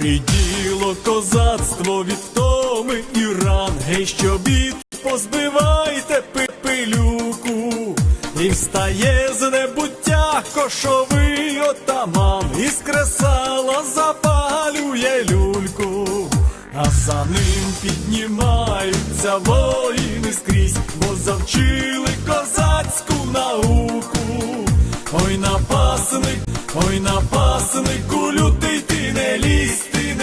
Поріділо козацтво від втоми і ран, гей, що бід, позбивайте пепелюку, і встає з небуття кошовий отаман, із кресала запалює люльку, а за ним піднімаються воїни скрізь, бо завчили козацьку науку. Ой, напасник, ой, напаснику, лютий ти не лізь,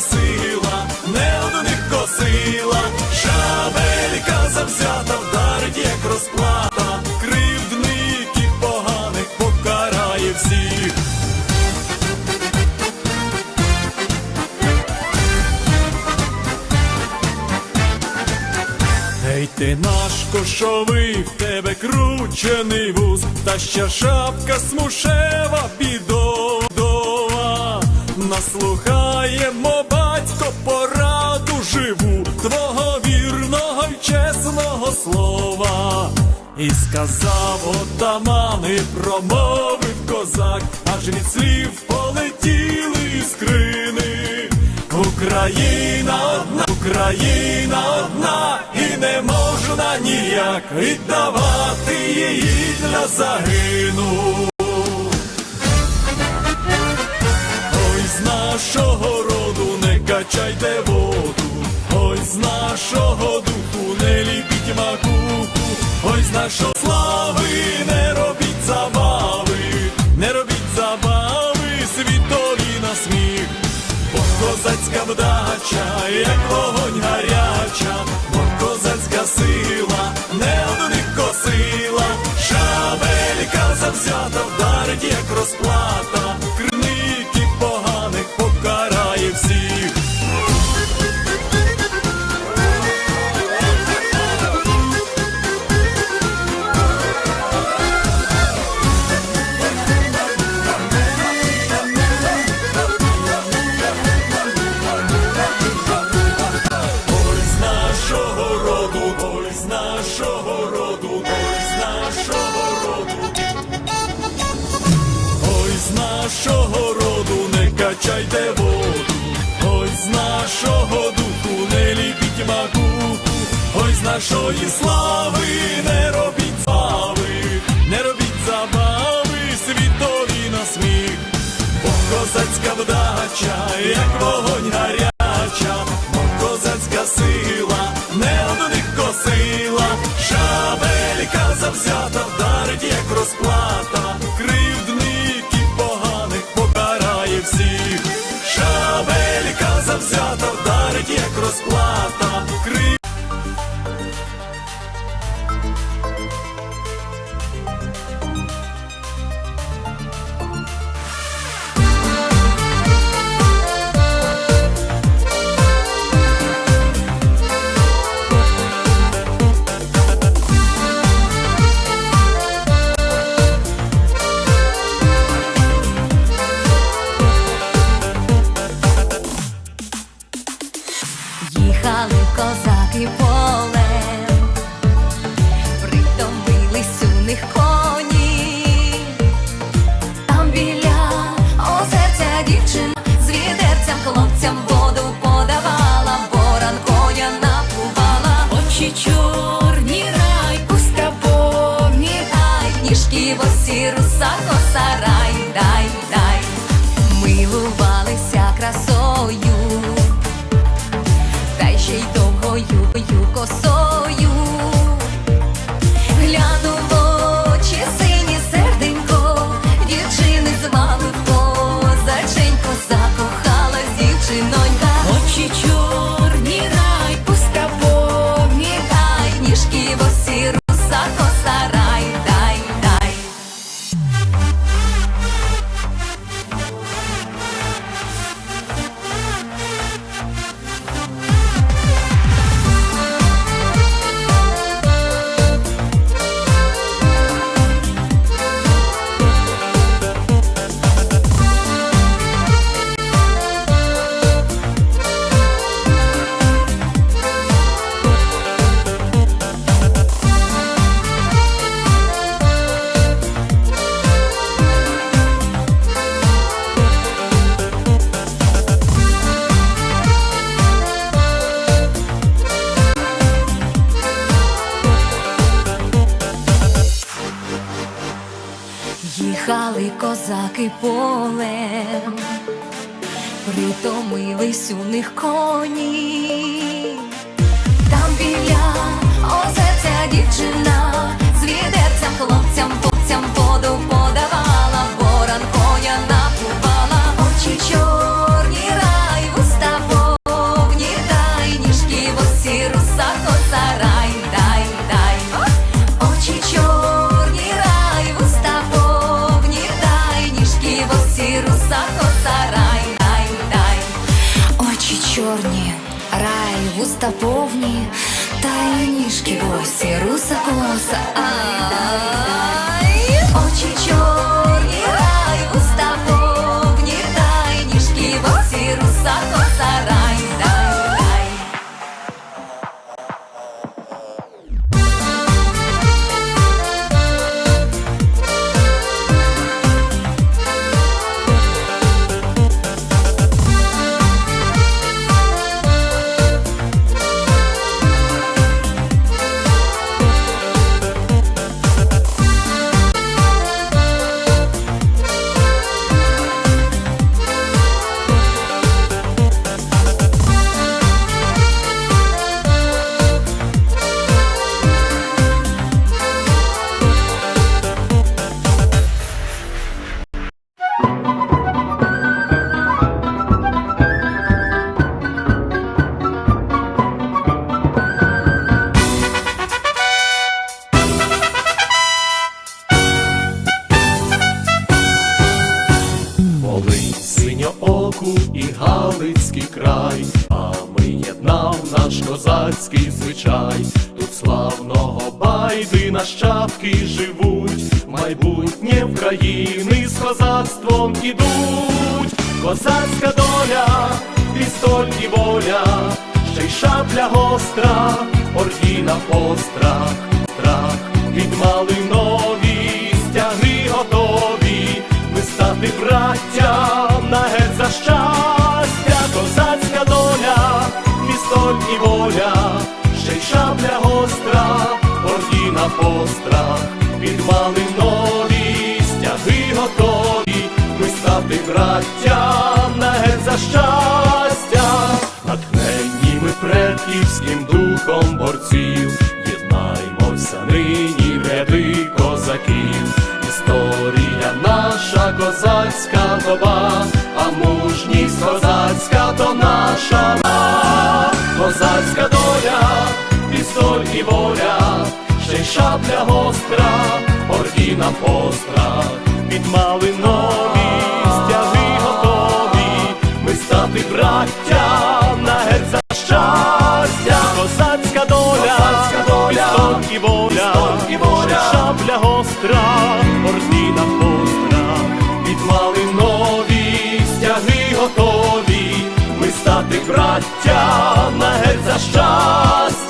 сила, не одних косила, шабелька завзята вдарить, як розплата, кривдників поганих покарає всіх. Ей ти наш кошовий, в тебе кручений вуз, та ще шапка смушева бідова. Наслухаємо, слова. І сказав отаман, і промовив козак, аж від слів полетіли іскрини. Україна одна, Україна одна, і не можна ніяк віддавати її для загину. Ой, з нашого роду не качайте воду, ой, з нашого нашої слави не робіть забави, не робіть забави, світові на сміх. Бо козацька вдача, як вогонь гаряча, бо козацька сила, не одних косила, шабелька завзята вдарить, як розплата, не воду, ой, з нашого духу не ліпіть макуху, ой, з нашої слави не робіть слави, не робіть забави, світові на сміх. Бо козацька вдача, як вогонь гаряча, бо козацька сила, не одних косила, шабелька завзята притомились у коні. Там біля озерця дівчина звідеться хлопцям, хлопцям воду подавала, close up. Ордіна пострах, від малинові стяги готові, ми стати браття на геть за щастя, натхненні ми предківським духом борців, єднаймося нині в ряди козаків. Історія наша козацька доба, а мужність козацька то наша. Козацька доля, пістоль і воля, шабля гостра, ордіна постра, під малинові стяги готові, ми стати браття на за щастя, козацька доля, козацька доля, пістоль і воля, і воля, шабля гостра, ордіна постра, від малинові стяги готові, ми стати браття на за щастя.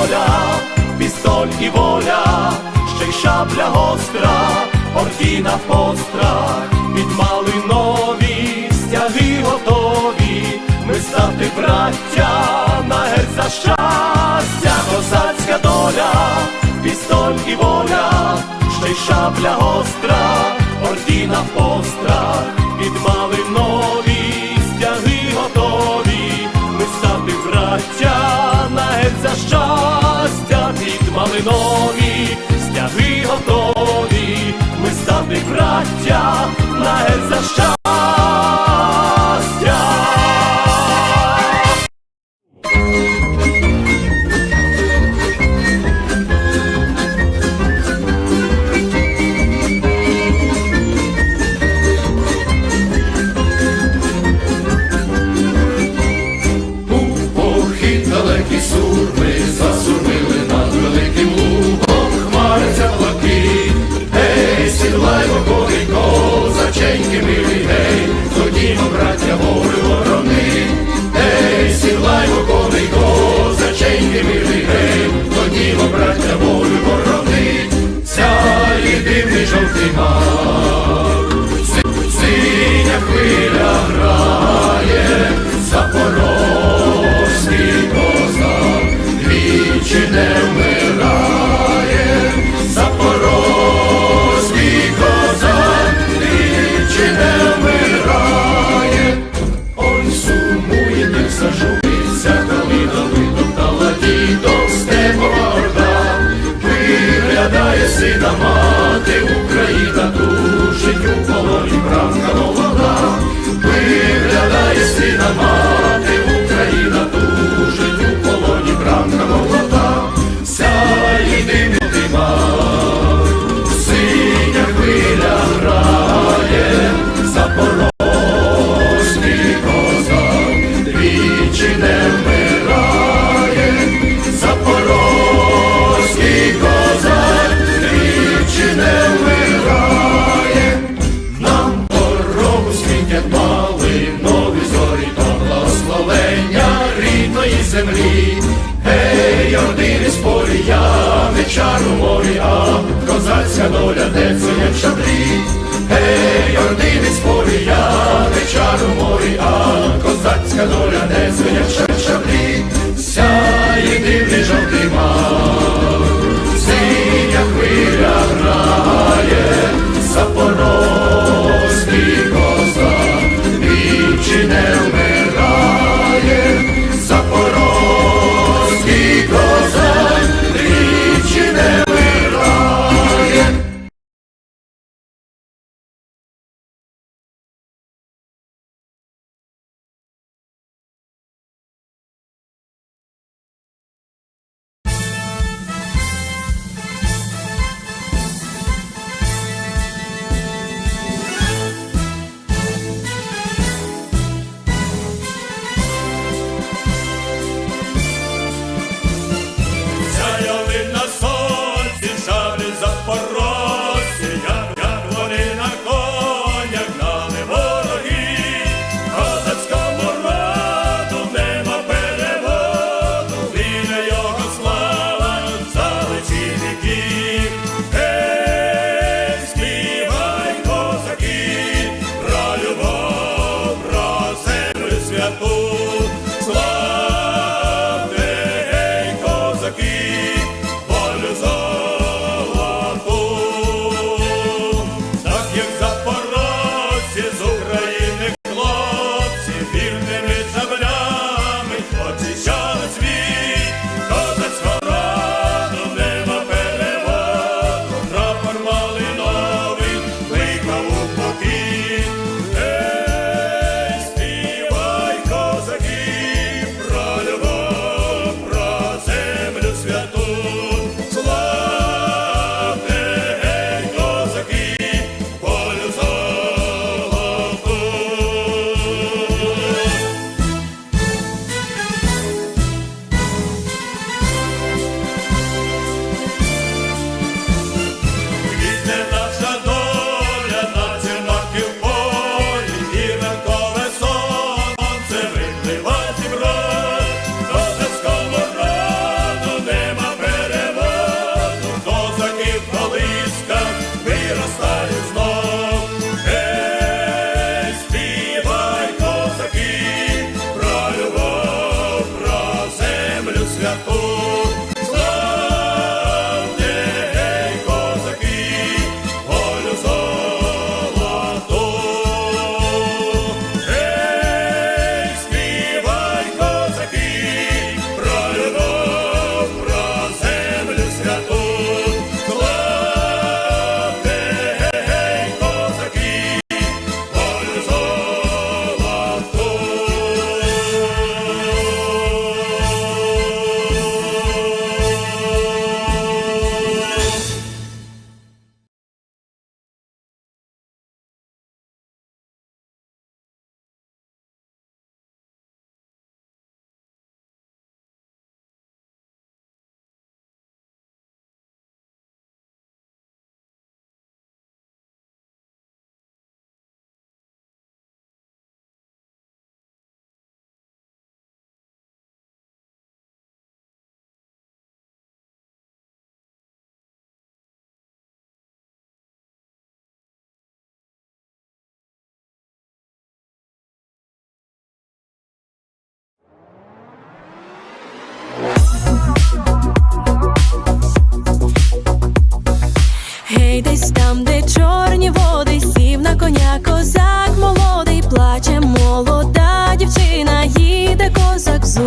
Доля, пістоль і воля, ще й шабля гостра, ордіна пострах, від малинові стяги готові, ми стати браття на за щастя, козацька доля, пістоль і воля, ще й шабля гостра, ордіна пострах, на żółty mor.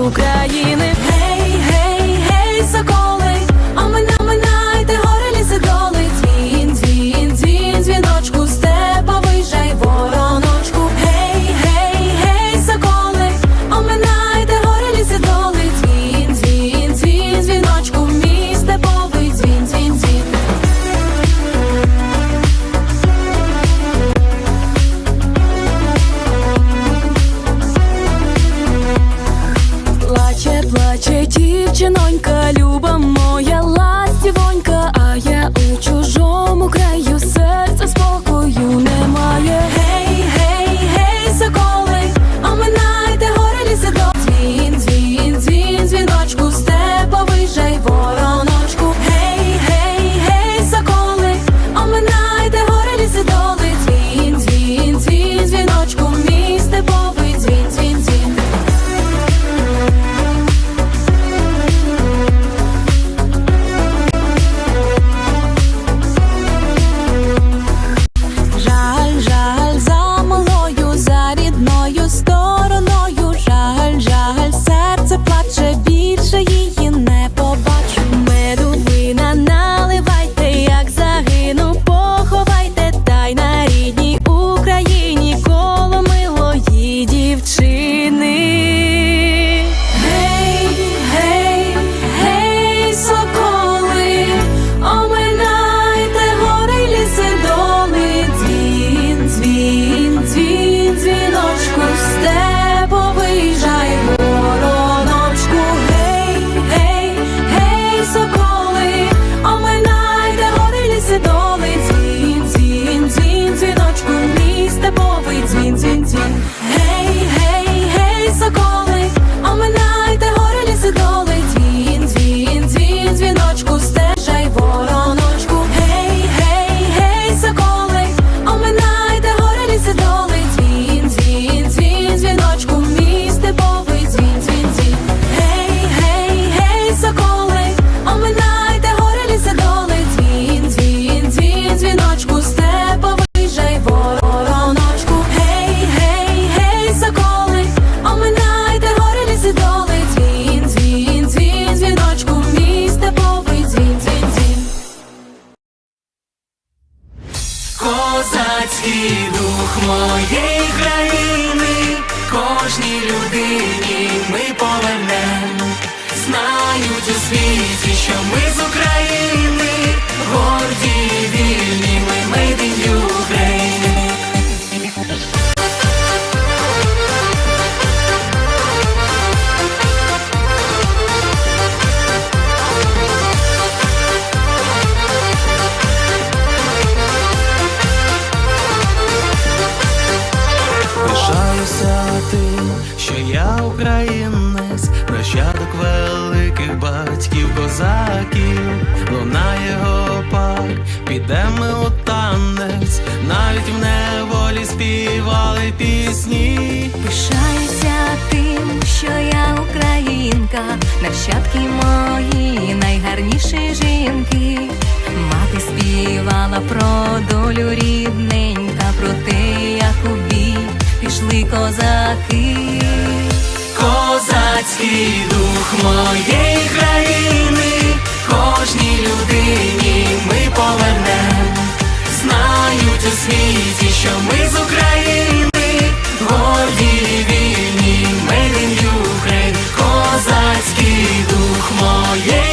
України. Жінка любить світі, що ми. Мріяла про долю рідненька, про те, як у бій пішли козаки, козацький дух моєї країни, кожній людині ми повернем, знають у світі, що ми з України, горді вільні, ми in Ukraine, козацький дух моєї.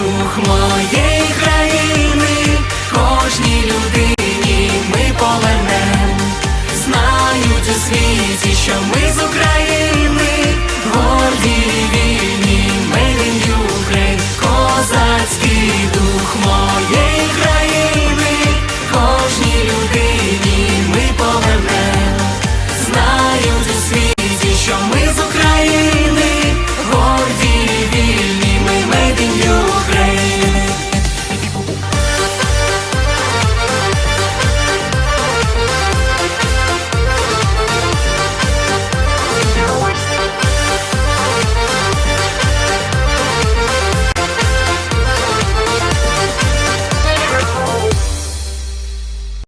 світі, що ми з України, горді вільні, Made in Ukraine, козацький дух моєї країни.